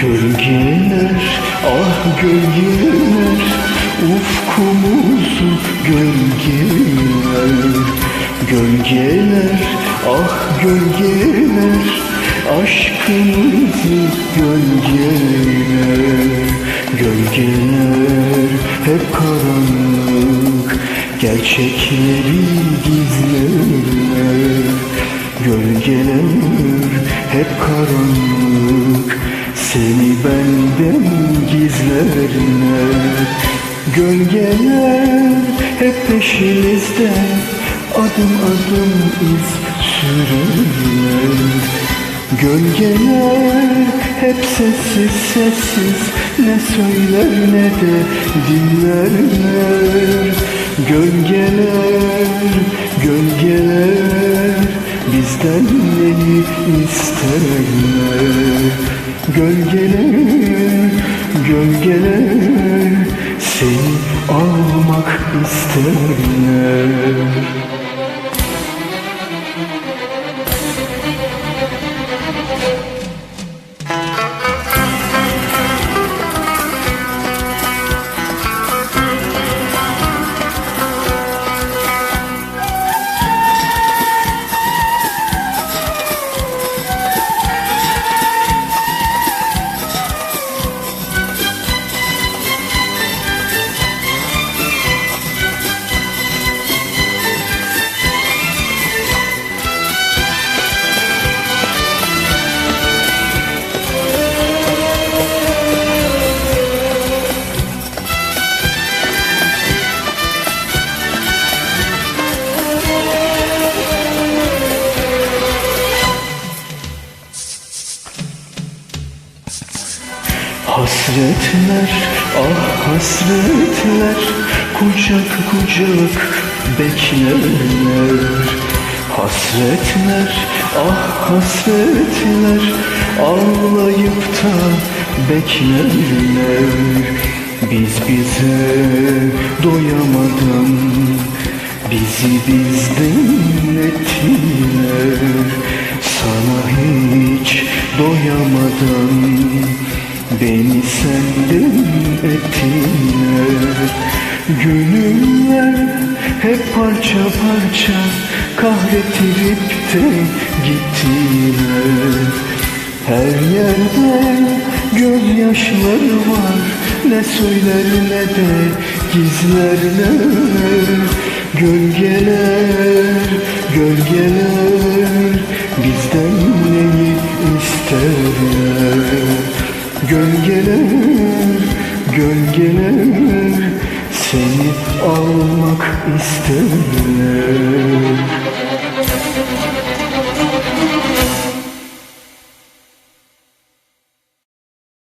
Gölgeler, ah gölgeler Ufkumuzu gölgeler. Gölgeler, ah gölgeler Aşkımızı gölgeler. Gölgeler hep karanlık Gerçekleri gizlerler. Gölgeler hep karanlık Seni benden gizlerler Gölgeler hep peşimizde Adım adım iz sürerler. Gölgeler hep sessiz sessiz Ne söyler ne de dinlerler. Gölgeler, gölgeler Bizden neyi isterler Gölgeler, gölgeler Seni almak isterler Hasretler, ah hasretler Kucak kucak beklerler. Hasretler, ah hasretler Ağlayıp da beklerler. Biz bize doyamadan Bizi bizden ettiler Sana hiç doyamadan Beni senden ettiler Gönüller hep parça parça Kahrettirip de gittiler Her yerde gözyaşları var Ne söyler ne de gizlerler Gölgeler, Gölgeler, gölgeler Seni almak isterler